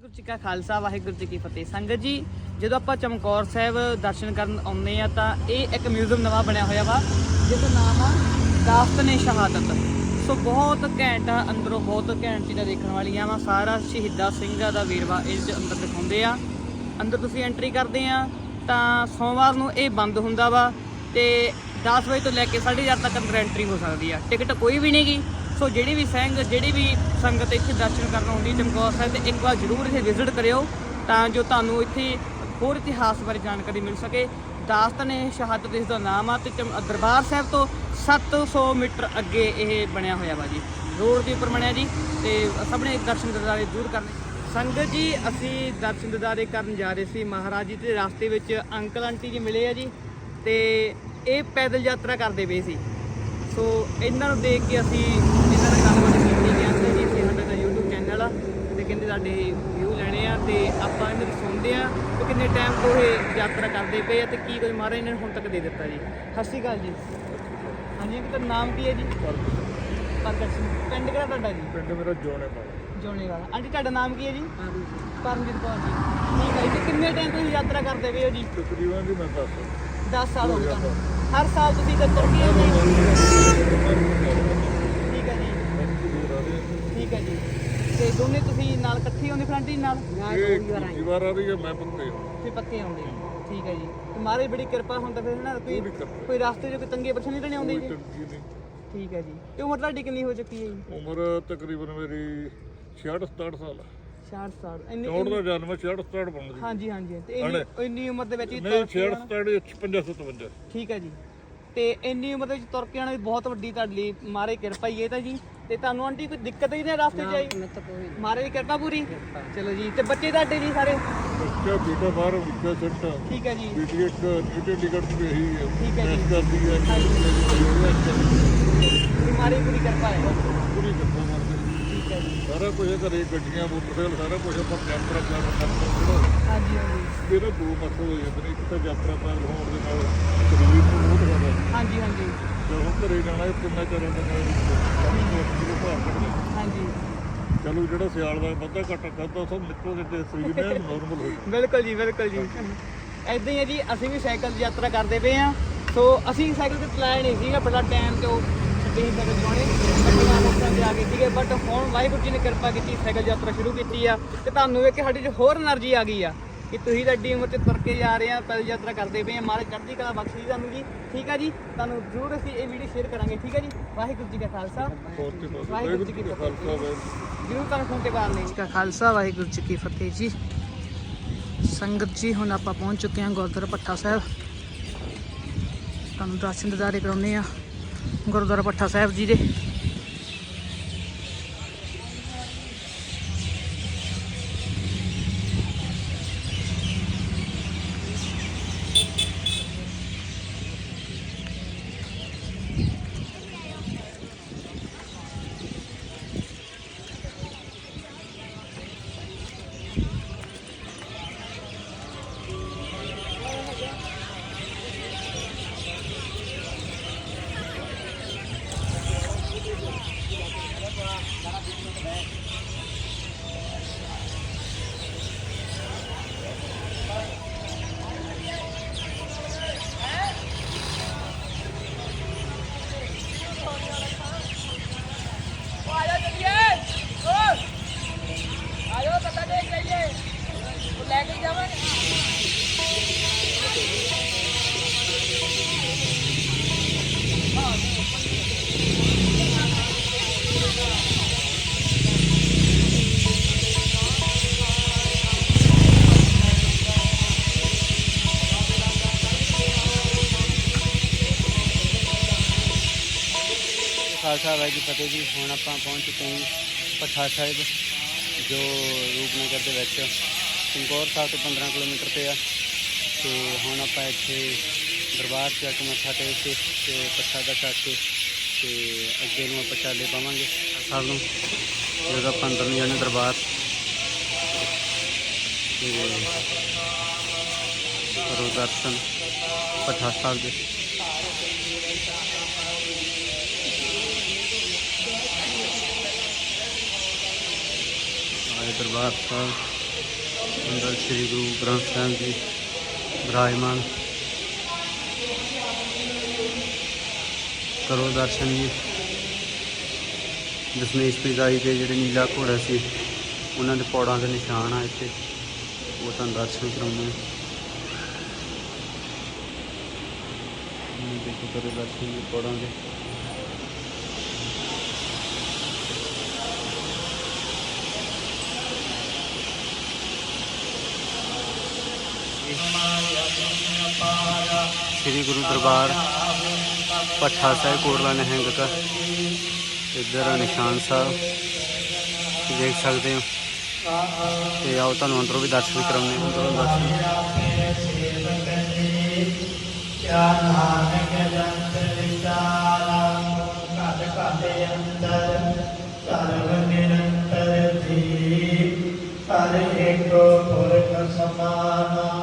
ਵਾਹਿਗੁਰੂ ਜੀ ਕਾ ਖਾਲਸਾ, ਵਾਹਿਗੁਰੂ ਜੀ ਕੀ ਫਤਿਹ। ਸੰਗਤ ਜੀ, ਜਦੋਂ ਆਪਾਂ ਚਮਕੌਰ ਸਾਹਿਬ ਦਰਸ਼ਨ ਕਰਨ ਆਉਂਦੇ ਆ ਤਾਂ ਇਹ ਇੱਕ ਮਿਊਜ਼ੀਅਮ ਨਵਾਂ ਬਣਿਆ ਹੋਇਆ ਵਾ, ਜਿਹਦਾ ਨਾਮ ਆ ਦਾਸਤਨੇ ਸ਼ਹਾਦਤ। ਸੋ ਬਹੁਤ ਘੈਂਟ ਆ, ਅੰਦਰੋਂ ਬਹੁਤ ਘੈਂਟ ਚੀਜ਼ਾਂ ਦੇਖਣ ਵਾਲੀਆਂ ਵਾ। ਸਾਰਾ ਸ਼ਹੀਦਾਂ ਸਿੰਘਾਂ ਦਾ ਵੇਰਵਾ ਇਸ ਦੇ ਅੰਦਰ ਦਿਖਾਉਂਦੇ ਆ। ਅੰਦਰ ਤੁਸੀਂ ਐਂਟਰੀ ਕਰਦੇ ਆ ਤਾਂ ਸੋਮਵਾਰ ਨੂੰ ਇਹ ਬੰਦ ਹੁੰਦਾ ਵਾ ਤੇ 10 ਵਜੇ ਤੋਂ ਲੈ ਕੇ 8:30 ਤੱਕ ਅੰਦਰ ਐਂਟਰੀ ਹੋ ਸਕਦੀ ਆ। ਟਿਕਟ ਕੋਈ ਵੀ ਨਹੀਂਗੀ ਸੋ ਜਿਹੜੀ ਵੀ ਸਿੰਘ ਜਿਹੜੀ ਵੀ ਸੰਗਤ ਇੱਥੇ ਦਰਸ਼ਨ ਕਰਨ ਆਉਂਦੀ, ਚਮਕੌਰ ਸਾਹਿਬ ਤੇ ਇੱਕ ਵਾਰ ਜ਼ਰੂਰ ਇੱਥੇ ਵਿਜ਼ਿਟ ਕਰਿਓ ਤਾਂ ਜੋ ਤੁਹਾਨੂੰ ਇੱਥੇ ਹੋਰ ਇਤਿਹਾਸ ਬਾਰੇ ਜਾਣਕਾਰੀ ਮਿਲ ਸਕੇ। ਦਾਸਤਾਨ ਇਹ ਸ਼ਹਾਦਤ ਇਸ ਦਾ ਨਾਮ ਆ ਤੇ ਚਮ- ਦਰਬਾਰ ਸਾਹਿਬ ਤੋਂ 700 ਮੀਟਰ ਅੱਗੇ ਇਹ ਬਣਿਆ ਹੋਇਆ ਵਾ ਜੀ। ਰੋਡ ਦੇ ਉੱਪਰ ਬਣਿਆ ਜੀ ਤੇ ਸਭ ਨੇ ਦਰਸ਼ਨ ਦਿਦਾਰੇ ਜ਼ਰੂਰ ਕਰਨੇ। ਸੰਗਤ ਜੀ, ਅਸੀਂ ਦਰਸ਼ਨ ਦਿਦਾਰੇ ਕਰਨ ਜਾ ਰਹੇ ਸੀ। ਮਹਾਰਾਜ ਜੀ ਦੇ ਰਸਤੇ ਵਿੱਚ ਅੰਕਲ ਆਂਟੀ ਜੀ ਮਿਲੇ ਆ ਜੀ ਤੇ ਇਹ ਪੈਦਲ ਯਾਤਰਾ ਕਰਦੇ ਪਏ ਸੀ। ਸੋ ਇਹਨਾਂ ਨੂੰ ਦੇਖ ਕੇ ਅਸੀਂ ਇਹਨਾਂ ਨਾਲ ਗੱਲਬਾਤ ਕੀਤੀ ਗਿਆ ਤੇ ਜੀ ਅਸੀਂ ਸਾਡਾ ਤਾਂ YouTube ਚੈਨਲ ਆ ਤੇ ਕਹਿੰਦੇ ਸਾਡੇ ਵਿਊ ਲੈਣੇ ਆ ਤੇ ਆਪਾਂ ਇਹਨਾਂ ਨੂੰ ਸੁਣਦੇ ਆ ਕਿ ਕਿੰਨੇ ਟਾਈਮ ਤੋਂ ਇਹ ਯਾਤਰਾ ਕਰਦੇ ਪਏ ਆ ਤੇ ਕੀ ਕੁਝ ਮਹਾਰਾਜ ਨੇ ਹੁਣ ਤੱਕ ਦੇ ਦਿੱਤਾ ਜੀ। ਸਤਿ ਸ਼੍ਰੀ ਅਕਾਲ ਜੀ। ਹਾਂਜੀ ਅੰਕਲ ਤੁਹਾਡਾ ਨਾਮ ਕੀ ਹੈ ਜੀ? ਪ੍ਰਗਟ ਸਿੰਘ ਪਿੰਡ ਕਿਹੜਾ ਤੁਹਾਡਾ ਜੀ? ਪਿੰਡ ਮੇਰਾ ਜੋਣੇ ਪਾਲਾ ਜੋਨੇ ਵਾਲਾ ਆਂਟੀ ਤੁਹਾਡਾ ਨਾਮ ਕੀ ਹੈ ਜੀ? ਪਰਮਜੀਤ ਕੌਰ ਜੀ। ਠੀਕ ਹੈ ਜੀ ਤੇ ਕਿੰਨੇ ਟਾਈਮ ਤੋਂ ਤੁਸੀਂ ਯਾਤਰਾ ਕਰਦੇ ਪਏ ਹੋ ਜੀ? ਤਕਰੀਬਨ ਜੀ ਮੈਂ ਦੱਸ 10 ਸਾਲ ਹੋ ਗਏ। ਹਰ ਸਾਲ ਤੁਸੀਂ ਇੱਧਰ ਕੇ ਹੋ ਠੀਕ ਹੈ ਜੀ ਠੀਕ ਹੈ ਜੀ ਤੇ ਦੋਨੇ ਤੁਸੀਂ ਨਾਲ ਇਕੱਠੇ ਆਉਂਦੇ ਫਰੰਟੀ ਨਾਲ? ਇਹ ਦੂਜੀ ਵਾਰ ਆ ਰਹੀ ਹੈ ਮੈਂ ਪੱਕੇ ਤੁਸੀਂ ਪੱਕੇ ਆਉਂਦੇ ਹੋ। ਠੀਕ ਹੈ ਜੀ। ਤੇ ਮਹਾਰਾਜ ਬੜੀ ਕਿਰਪਾ ਤਾਂ ਫਿਰ ਨਾ? ਕੋਈ ਪੂਰੀ ਕਿਰਪਾ। ਕੋਈ ਰਸਤੇ 'ਚ ਕੋਈ ਤੰਗੇ ਪਰੇਸ਼ਾਨੀ ਤਾਂ ਨਹੀਂ ਆਉਂਦੀ ਕੋਈ ਜੀ ਤੰਗੀ ਨਹੀਂ। ਠੀਕ ਹੈ ਜੀ। ਤੇ ਉਮਰ ਤੁਹਾਡੀ ਕਿੰਨੀ ਹੋ ਚੁੱਕੀ ਹੈ ਜੀ? ਉਮਰ ਤਕਰੀਬਨ ਮੇਰੀ 66 67 ਸਾਲ ਹੈ। 60 ਸਾਲ। ਇੰਨੀ 64 ਦਾ ਜਨਮ ਹੈ 66 67 ਬਣਦੀ ਹਾਂਜੀ ਹਾਂਜੀ। ਤੇ ਇੰਨੀ ਇੰਨੀ ਉਮਰ ਦੇ ਵਿੱਚ ਹੀ ਨਹੀਂ ਤੁਰ ਕੇ 66 67 56 57 ਠੀਕ ਹੈ ਜੀ। ਤੇ ਇੰਨੀ ਉਮਰ ਦੇ ਵਿੱਚ ਤੁਰ ਕੇ ਆਉਣਾ ਵੀ ਬਹੁਤ ਵੱਡੀ ਤੁਹਾਡੇ ਲਈ ਮਾਰੇ ਕਿਰਪਾ ਹੀ ਹੈ ਤਾਂ ਜੀ। ਤੇ ਤੁਹਾਨੂੰ ਆਂਟੀ ਕੋਈ ਦਿੱਕਤ ਹੀ ਨਹੀਂ ਰਸਤੇ 'ਚ ਆਈ? ਮਾਰੇ ਦੀ ਕਿਰਪਾ ਪੂਰੀ। ਚਲੋ ਜੀ ਤੇ ਬੱਚੇ ਤੁਹਾਡੇ ਜੀ ਸਾਰੇ? ਬੱਚਾ ਬੇਟਾ ਬਾਹਰ ਵਿਕਾ ਸੈੱਟ ਠੀਕ ਹੈ ਜੀ। ਬੇਟੀ ਇੱਕ ਟਿਕਟ ਵੀ ਇਹੀ ਹੈ ਠੀਕ ਹੈ ਜੀ। ਕਰਦੀ ਹੈ ਪੂਰੀ ਕਿਰਪਾ ਹੈ। ਪੂਰੀ ਕਿਰਪਾ ਮਾਰਦੇ ਠੀਕ ਹੈ ਜੀ। ਸਾਰਾ ਕੁਝ ਘਰੇ ਗੱਡੀਆਂ ਮੋਟਰਸਾਈਕਲ ਸਾਰਾ ਕੁਝ ਆਪਾਂ ਯਾਤਰਾ ਪਲਾਨ ਕਰਦੇ ਹਾਂ ਹਾਂਜੀ ਹਾਂਜੀ। ਇਹਦਾ ਦੋ ਮਸਲੇ ਹੋ ਜਾਂਦੇ ਨੇ ਇੱਕ ਤਾਂ ਯਾਤਰਾ ਪਲਾਨ ਹੋਣ ਦੇ ਨਾਲ ਸਰੀਰ ਨੂੰ ਬਹੁਤ ਜ਼ਿਆਦਾ। ਹਾਂਜੀ ਹਾਂਜੀ। ਚਲੋ ਜਿਹੜਾ ਸਿਆਲ ਦਾ ਵੱਧਾ ਘਟਾ ਕਰਦਾ ਸਭ ਨਿਕਲ ਕੇ ਤੇ ਸਰੀਰ ਨੇ ਨਾਰਮਲ ਹੋ ਬਿਲਕੁਲ ਜੀ ਬਿਲਕੁਲ ਜੀ। ਐਦਾਂ ਹੀ ਹੈ ਜੀ ਅਸੀਂ ਵੀ ਸਾਈਕਲ ਦੀ ਯਾਤਰਾ ਕਰਦੇ ਪਏ ਆ ਸੋ ਅਸੀਂ ਸਾਈਕਲ ਤੇ ਚਲਾਇਆ ਨਹੀਂ ਸੀਗਾ ਬੜਾ ਟਾਈਮ ਤੋਂ ਛੱਡੀ ਸਾਈਕਲ ਚਲਾਉਣੇ। ਮੋਟਰਾਂ ਤੇ ਆ ਗਏ ਸੀਗੇ ਬਟ ਹੁਣ ਵਾਹਿਗੁਰੂ ਜੀ ਨੇ ਕਿਰਪਾ ਕੀਤੀ ਸਾਈਕਲ ਯਾਤਰਾ ਸ਼ੁਰੂ ਕੀਤੀ ਆ। ਤੇ ਤੁਹਾਨੂੰ ਵੇਖ ਕੇ ਸਾਡੇ 'ਚ ਹੋਰ એનર્ਜੀ ਆ ਗਈ ਆ। ਕਿ ਤੁਸੀਂ ਤਾਂ ਏਡੀ ਉਮਰ 'ਚ ਤੁਰ ਕੇ ਜਾ ਰਹੇ ਆ, ਪੈਦਲ ਯਾਤਰਾ ਕਰਦੇ ਪਏ ਆ। ਮਹਾਰਾਜ ਚੜ੍ਹਦੀ ਕਲਾ ਬਖਸ਼ੀ ਤੁਹਾਨੂੰ ਜੀ। ਠੀਕ ਆ ਜੀ? ਤੁਹਾਨੂੰ ਜ਼ਰੂਰ ਅਸੀਂ ਇਹ ਵੀਡੀਓ ਸ਼ੇਅਰ ਕਰਾਂਗੇ। ਠੀਕ ਆ ਜੀ? ਵਾਹਿਗੁਰੂ ਜੀ ਕਾ ਖਾਲਸਾ। ਵਾਹਿਗੁਰੂ ਜੀ ਕੀ ਵਾਹਿਗੁਰੂ ਜਰੂਰ ਤੁਹਾਨੂੰ ਫੋਨ ਤੇ ਬਾਹਰ ਨਹੀਂ ਕਾ ਖਾਲਸਾ, ਵਾਹਿਗੁਰੂ ਜੀ ਕੀ ਫਤਿਹ ਜੀ। ਸੰਗਤ ਜੀ, ਹੁਣ ਆਪਾਂ ਪਹੁੰਚ ਚੁੱਕੇ ਹਾਂ ਗੁਰਦੁਆਰਾ ਪੱਠਾ ਸਾਹਿਬ। ਤੁਹਾਨੂੰ ਦਰਸ਼ਨ ਦਿਦਾਰੇ ਕਰਾਉਂਦੇ ਆ ਗੁਰਦੁਆਰਾ ਪੱਠਾ ਸਾਹਿਬ ਜੀ ਦੇ। যারা ਖਾਲਸਾ ਵਾਹਿਗੁਰੂ ਜੀ ਫਤਿਹ ਜੀ। ਹੁਣ ਆਪਾਂ ਪਹੁੰਚ ਚੁੱਕੇ ਹਾਂ ਜੀ ਸਾਹਿਬ, ਜੋ ਰੂਪਨਗਰ ਦੇ ਵਿੱਚ ਚਮਕੌਰ ਸਾਹਿਬ ਤੋਂ 15 ਕਿਲੋਮੀਟਰ ਤੇ ਆ। ਤੇ ਹੁਣ ਆਪਾਂ ਇੱਥੇ ਦਰਬਾਰ 'ਚ ਮੱਥਾ ਟੇਕ ਕੇ ਤੇ ਪੱਠਾ ਦਾ ਛਕ ਕੇ ਤੇ ਅੱਗੇ ਨੂੰ ਆਪਾਂ ਚਾਲੇ ਪਾਵਾਂਗੇ। ਸਾਹਿਬ ਨੂੰ, ਜਦੋਂ ਆਪਾਂ ਅੰਦਰ ਨੂੰ ਜਾਂਦੇ ਦਰਬਾਰ। ਤੇ ਕਰੋ ਦਰਸ਼ਨ ਪੱਠਾ ਸਾਹਿਬ ਦੇ। ਆਏ ਦਰਬਾਰ ਸਾਹਿਬ ਅੰਦਰ ਸ੍ਰੀ ਗੁਰੂ ਗ੍ਰੰਥ ਸਾਹਿਬ ਜੀ ਵਿਰਾਜਮਾਨ ਕਰੋ ਦਰਸ਼ਨ ਜੀ। ਦਸ਼ਮੇਸ਼ ਪਿਤਾਈ ਦੇ ਜਿਹੜੇ ਨੀਲਾ ਘੋੜਾ ਸੀ, ਉਹਨਾਂ ਦੇ ਪੌੜਾਂ ਦੇ ਨਿਸ਼ਾਨ ਆ ਇੱਥੇ। ਉਹ ਤੁਹਾਨੂੰ ਦਰਸ਼ਨ ਕਰਾਉਂਦੇ ਆ। ਦੇਖੋ ਕਰੋ ਦਰਸ਼ਨ ਜੀ ਪੌੜਾਂ ਦੇ। ਸ੍ਰੀ ਗੁਰੂ ਦਰਬਾਰ ਪੱਠਾ ਸਾਹਿਬ, ਕੋਟਲਾ ਨਿਹੰਗ ਦਾ ਇੱਧਰ ਆ ਨਿਸ਼ਾਨ ਸਾਹਿਬ, ਦੇਖ ਸਕਦੇ ਹੋ। ਤੇ ਆਓ ਤੁਹਾਨੂੰ ਅੰਦਰੋਂ ਵੀ ਦਰਸ਼ਨ ਕਰਾਉਂਦੇ ਹਾਂ, ਅੰਦਰੋਂ ਦਰਸ਼ਨ। ਹਰ ਇੱਕ ਪੁਰਖ ਸਮਾਨ। ਇੱਕ ਦਾਤੇ ਇੱਕ ਬਿਠਾਵੇ ਜੀ